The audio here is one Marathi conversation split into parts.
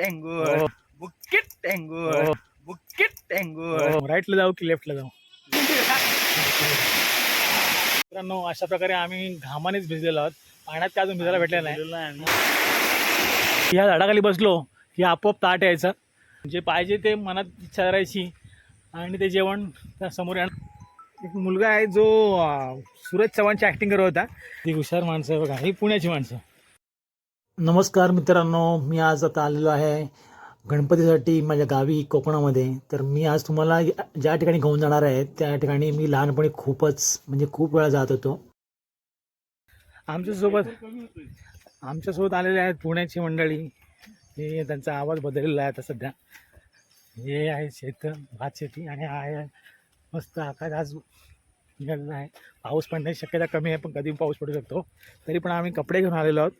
टँगूर बुकिट टँगूर हो. बुकिट टँगूर हो, राईटला जाऊ की लेफ्टला जाऊ? मित्रांनो अशा प्रकारे आम्ही घामानेच भिजलेलो आहोत. पाण्यात काय अजून भिजायला भेटले नाही. या झाडाखाली बसलो की आपोआप ताट यायचं. जे पाहिजे ते मनात इच्छा करायची आणि ते जेवण त्या समोर एक मुलगा आहे जो सूरज चव्हाणची ॲक्टिंग करत होता. ती हुशार माणसं बघा. ही पुण्याची माणसं. नमस्कार मित्रांनो मी आज आता आलेलो आहे गणपतीसाठी माझ्या गावी कोकणामध्ये. तर मी आज तुम्हाला ज्या ठिकाणी घेऊन जाणार आहे त्या ठिकाणी मी लहानपणी खूपच म्हणजे खूप वेळा जात होतो. आमच्यासोबत आमच्यासोबत आलेले आहेत पुण्याची मंडळी. हे त्यांचा आवाज बदललेला आहे आता सध्या. हे आहे शेत भात शेती आणि आहे मस्त आकाश आज निघालेला आहे. पाऊस पडण्याची शक्यता कमी आहे पण कधी पाऊस पडू शकतो. तरी पण आम्ही कपडे घेऊन आलेलो आहोत.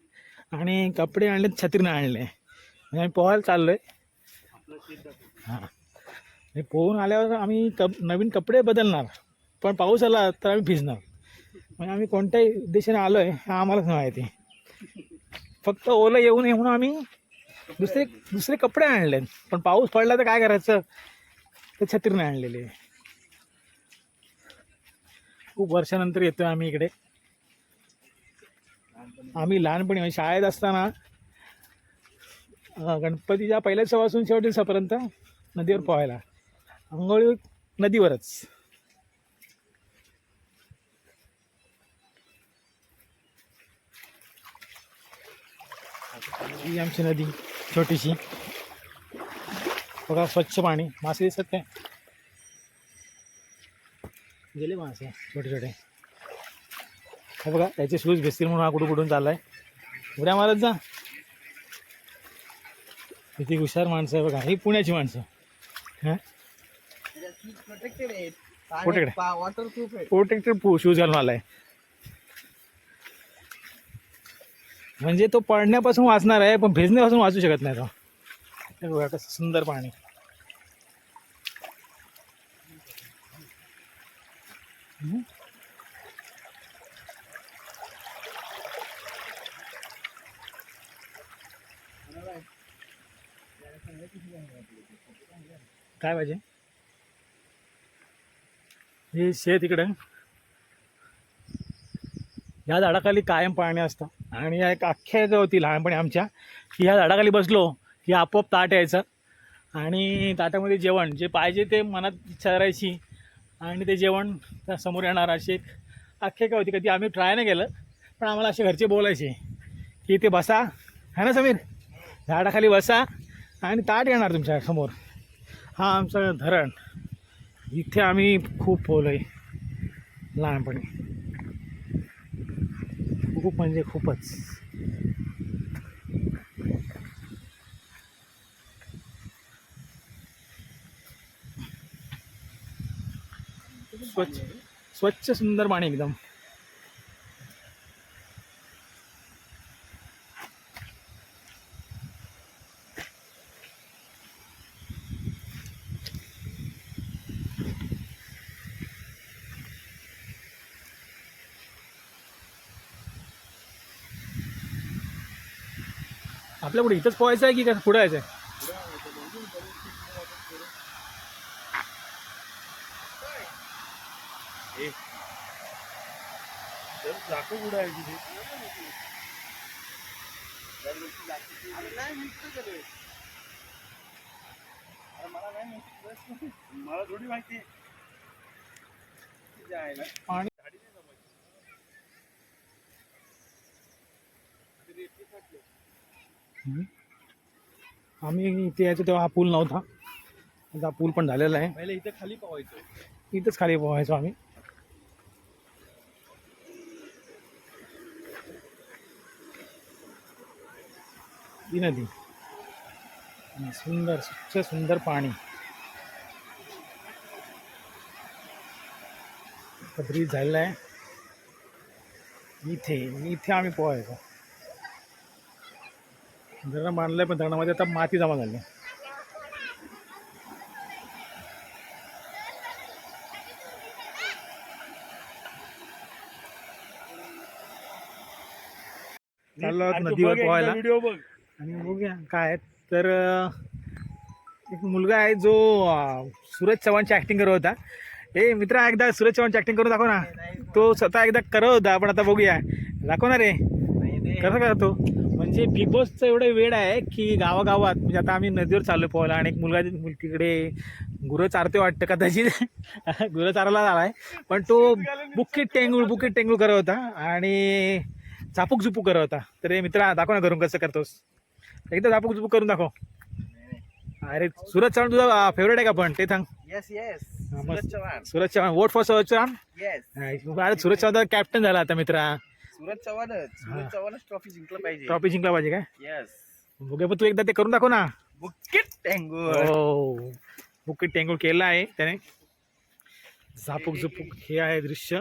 आणि कपडे आणले छत्रीनं आणले. म्हणजे आम्ही पोहायला चाललो आहे हां पोहून आल्यावर आम्ही कप नवीन कपडे बदलणार. पण पाऊस आला तर आम्ही भिजणार. म्हणजे आम्ही कोणत्याही दिशेने आलो आहे हे आम्हालाच माहिती. फक्त ओलं येऊ नये म्हणून आम्ही दुसरे दुसरे कपडे आणले. पण पाऊस पडला तर काय करायचं? ते छत्रीने आणलेले. खूप वर्षानंतर येतोय आम्ही इकडे. आम्ही लहानपणी म्हणजे शाळेत असताना गणपतीच्या पहिल्या सवासून शेवटी दिवसापर्यंत नदीवर पोहायला. आंघोळी नदीवरच. ही आमची नदी छोटीशी. बघा स्वच्छ पाणी. मासे दिसत काय? गेले मासे छोटे छोटे हे बघा त्याचे शूज भेसतील म्हणून हा कुठून कुठून चाललाय. उड्या मारत जा. किती हुशार माणसं आहे बघा. ही पुण्याची माणसं. हां? प्रोटेक्टेड आहे प्रोटेक्टेड शूज घालून आलाय. म्हणजे तो पडण्यापासून वाचणार आहे पण भिजण्यापासून वाचू शकत नाही तो. बघा कसं सुंदर पाणी. हम्म. काय पाहिजे? हे शेत इकडं ह्या झाडाखाली कायम पाणी असतं. आणि या एक आख्यायिका होती लहानपणी आमच्या की ह्या झाडाखाली बसलो की आपोआप ताट यायचं. आणि ताटामध्ये जेवण जे पाहिजे ते मनात इच्छा करायची आणि ते जेवण त्या समोर येणार अशी एक आख्यायिका होती कधी आम्ही ट्राय नाही केलं पण आम्हाला असे घरचे बोलायचे की इथे बसा. है ना समीर? झाडाखाली बसा. आणि ताट येणार तुमच्यासमोर. हा आमचं धरण. इथे आम्ही खूप पोहलो आहे लहानपणी. खूप म्हणजे खूपच. स्वच्छ स्वच्छ सुंदर पाणी एकदम. आपल्या पुढे इथंच पोहायचं आहे की काय पुढे यायचं आहे? कुठं मला थोडी माहिती पाणी आम्ही इथे यायचो तेव्हा हा पूल नव्हता. आता हा पूल पण झालेला आहे. पहिले इथे खाली पवायचं इथंच खाली पोहायचो आम्ही. ही नदी. सुंदर स्वच्छ सुंदर पाणी. ब्रिज झालेला आहे. इथे इथे आम्ही पोहायचो. धरण बांधलंय पण धरणामध्ये आता माती जमा झाली. चाललो नदीवर पोहायला. व्हिडिओ बघ. आणि बघूया काय तर एक मुलगा आहे जो सूरज चव्हाणची ॲक्टिंग करत होता. ए मित्रा एकदा सूरज चव्हाणची ॲक्टिंग करून दाखव ना. तो स्वतः एकदा करत होता आपण आता बघूया. दाखव ना रे. कसं करतो? म्हणजे बिग बॉसचं एवढं वेळ आहे की गावागावात म्हणजे आता आम्ही नदीवर चाललो पोहायला आणि एक मुलगा मुलगीकडे गुरं चारते वाटतं कदाचित. गुरं चारायला झाला आहे पण तो बुक्कीट टेंगूळ बुक्कीट टेंगूळ करत होता आणि झापूक झुपूक करत होता. तर मित्रा दाखव ना करून कसं करतोस. एकदा झापूक झुपूक करून दाखव. अरे सूरज चव्हाण तुझा फेवरेट आहे का पण? ते सांग. Yes yes Suraj. Chavan. Suraj Chavan. Vote for Suraj Chavan? अरे सूरज चव्हाण कॅप्टन झाला आता मित्रा. सूरज चव्हाणच. सूरज चव्हाणच ट्रॉफी जिंकलं पाहिजे. ट्रॉफी जिंकला पाहिजे काय? येस पण तू एकदा ते करून दाखव ना. बुकिट टेंगूर हो. बुकिट टेंगूळ केला आहे त्याने. झापूक झुपूक हे आहे दृश्य.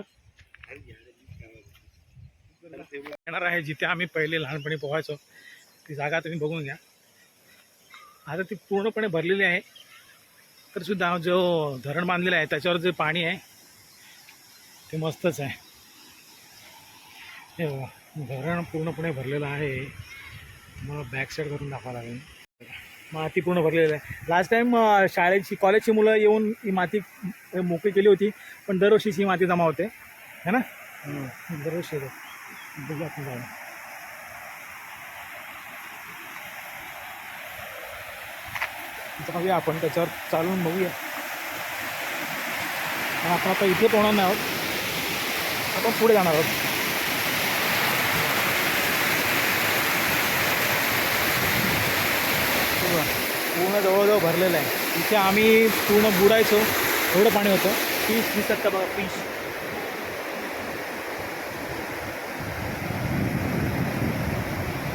येणार आहे जिथे आम्ही पहिले लहानपणी पोहायचो. ती जागा तुम्ही बघून घ्या. आता ती पूर्णपणे भरलेली आहे. तर सुद्धा जो धरण बांधलेलं आहे त्याच्यावर जे पाणी आहे ते मस्तच आहे. हे धरण पूर्णपणे भरलेलं आहे. मग बॅक साईड करून दाखवावं लागेल. माती पूर्ण भरलेलं आहे. लास्ट टाईम शाळेची कॉलेजची मुलं येऊन ही माती मोकळी केली होती पण दरवर्षीच ही माती जमा होते. है ना? दरवर्षी जाऊन. जाऊया आपण त्याच्यावर चालून बघूया. पण आपण आता इथे पोहणार नाही आहोत. आपण पुढे जाणार आहोत हे बघा, पाण्यानं जवळजवळ भरलेलं आहे. इथे आम्ही पूर्ण बुडायचो एवढं पाणी होतं. फिश दिसत का बघा फिश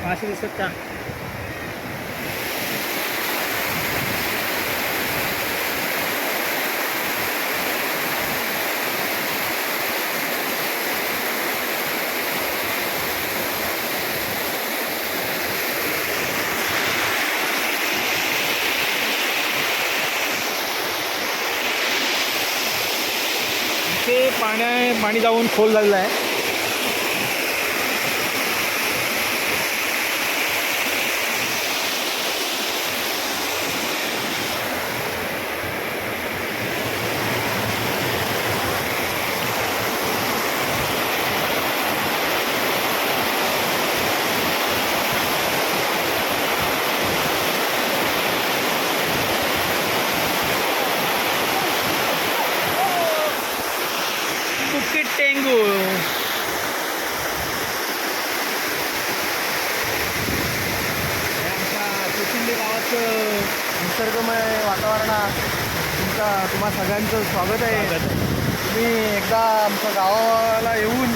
मासे दिसत का इथे पाण्या पाणी जाऊन खोल झालेलं आहे. हे आमच्या कोथिंबी गावाचं निसर्गमय वातावरणात तुमचा तुम्हा सगळ्यांचं स्वागत आहे. तुम्ही एकदा आमच्या गावाला येऊन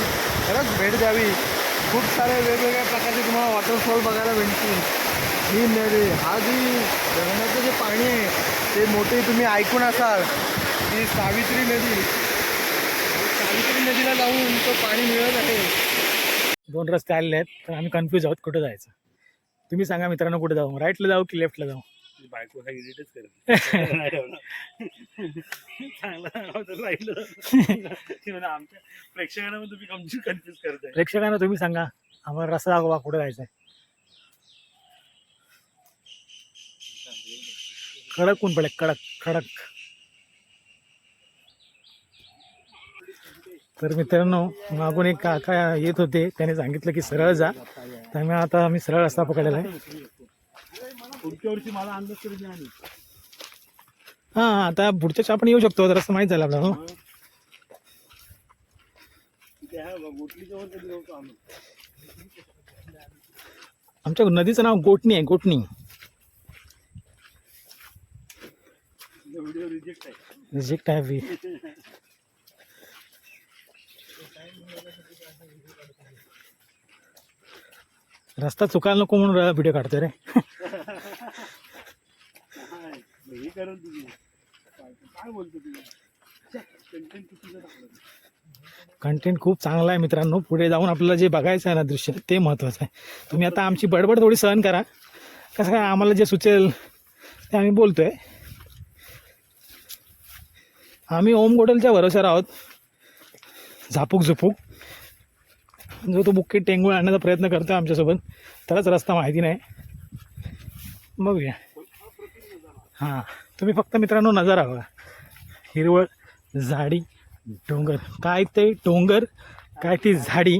खरंच भेट द्यावी. खूप सारे वेगवेगळ्या प्रकारचे तुम्हाला वॉटरफॉल बघायला भेटतील. ही नदी हा जी धरणाचं जे पाणी आहे ते मोठे तुम्ही ऐकून असाल. की सावित्री नदी नदीला जाऊन तो पाणी मिळत आहे. दोन रस्ते आलेले आहेत तर आम्ही कन्फ्यूज आहोत कुठं जायचं. तुम्ही सांगा मित्रांनो कुठे जाऊ राईटला जाऊ की लेफ्टला जाऊ? बायको हा एडिटच करत चांगला राहिलं आमच्या प्रेक्षकांना तुम्ही कन्फ्युज कन्फ्युज करताय प्रेक्षकांना तुम्ही सांगा आम्हाला रस्ता दाखवा कुठे जायचं आहे कडक ऊन पडे कडक कडक. तर मित्रांनो मागून एक काका येत होते. त्याने सांगितलं की सरळ जा. त्यामुळे आता आम्ही सरळ रस्ता पकडलेला आहे. पुढच्या वर्षी मला अंदाज तरी द्या आणि. हां आता पुढच्या आपण येऊ शकतो. रस्ता माहीत झाला आपल्याला हो. आम्ही. आमच्या नदीचं नाव गोटणी आहे गोटणी. रिजेक्ट आहे. रिजेक्ट आहे रस्ता चुकायला नको म्हणून व्हिडिओ काढतोय रे. कंटेंट खूप चांगला आहे मित्रांनो. पुढे जाऊन आपल्याला जे बघायचं आहे ना दृश्य ते महत्त्वाचं आहे. तुम्ही आता आमची बडबड थोडी सहन करा. कसं काय आम्हाला जे सुचेल ते आम्ही बोलतोय. आम्ही ओम गोटलच्या भरोश्यावर आहोत. झापूक झुपूक जो तो बुक्के टेंगूळ आणण्याचा प्रयत्न करतो आमच्यासोबत त्यालाच रस्ता माहिती नाही. बघूया. हां तुम्ही फक्त मित्रांनो नजारा बघा. हिरवळ झाडी डोंगर. काय ते डोंगर काय ती झाडी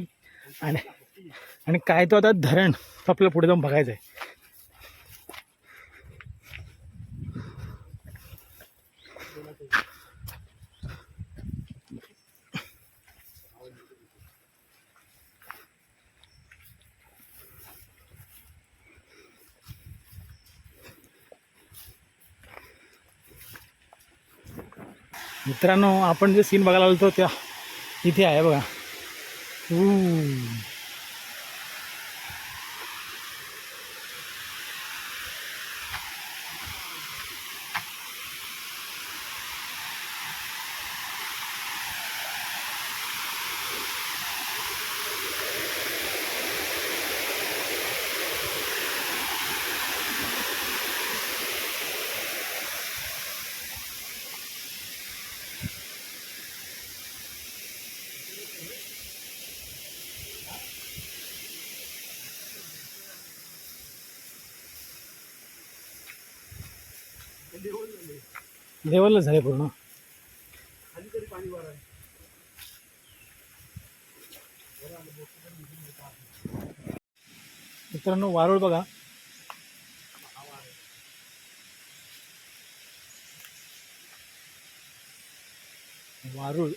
आणि आणि काय तो आता धरण तो आपल्याला पुढे जाऊन बघायचं आहे मित्रांनो आपण जे सीन बघायला आलो होतो त्या इथे आहे बघा. लेवलच झाले पूर्ण. मित्रांनो वारुळ बघा. वारुळ.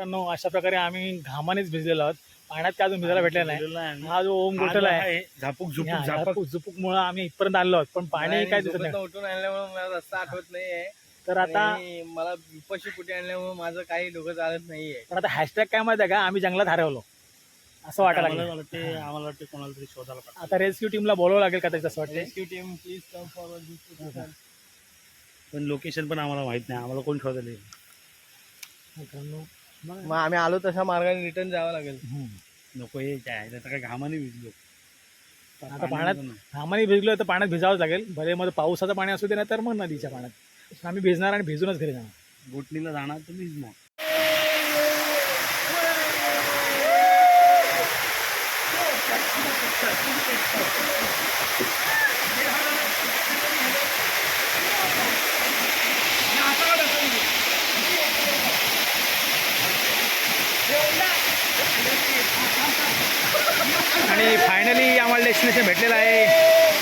मित्रांनो अशा प्रकारे आम्ही घामानेच भिजलेलो आहोत. पाण्यात काय अजून भिजायला भेटलेला नाही. हा जो ओम गोटल आहे. झापूक झुपूक झापूक झापूक. झुपूकमुळं आम्ही इथपर्यंत आलो आहोत. पण पाणी काय दिसत नाही. उठून आणल्यामुळे मला रस्ता आठवत नाहीये. तर आता मला उपाशी कुठे आणल्यामुळे माझं काही डोकं चालत नाहीये. पण आता हॅशटॅग काय माहिती आहे का? आम्ही जंगलात हरवलो. असं वाटायला आम्हाला लागलं. वाटते आम्हाला वाटते कोणाला तरी शोधायला पाठवा आता रेस्क्यू टीमला बोलावं लागेल का त्याचं असं वाटतं rescue team please come forward पण लोकेशन पण आम्हाला माहीत नाही. आम्हाला कोण शोधायला? मित्रांनो, मग आम्ही आलो तशा मार्गाने रिटर्न जावं लागेल. नको हे काय आता काय घामाने विजलो आता पाण्यात घामाने भिजलो तर पाण्यात भिजावंच लागेल. भले मग पावसाचं पाणी असू दे ना तर मग नदीच्या पाण्यात. आम्ही भिजणार आणि भिजूनच घरी जाणार. बोटणीला जाणार तुम्हीच नाही आणि फायनली आम्हाला डेस्टिनेशन भेटलेलं आहे.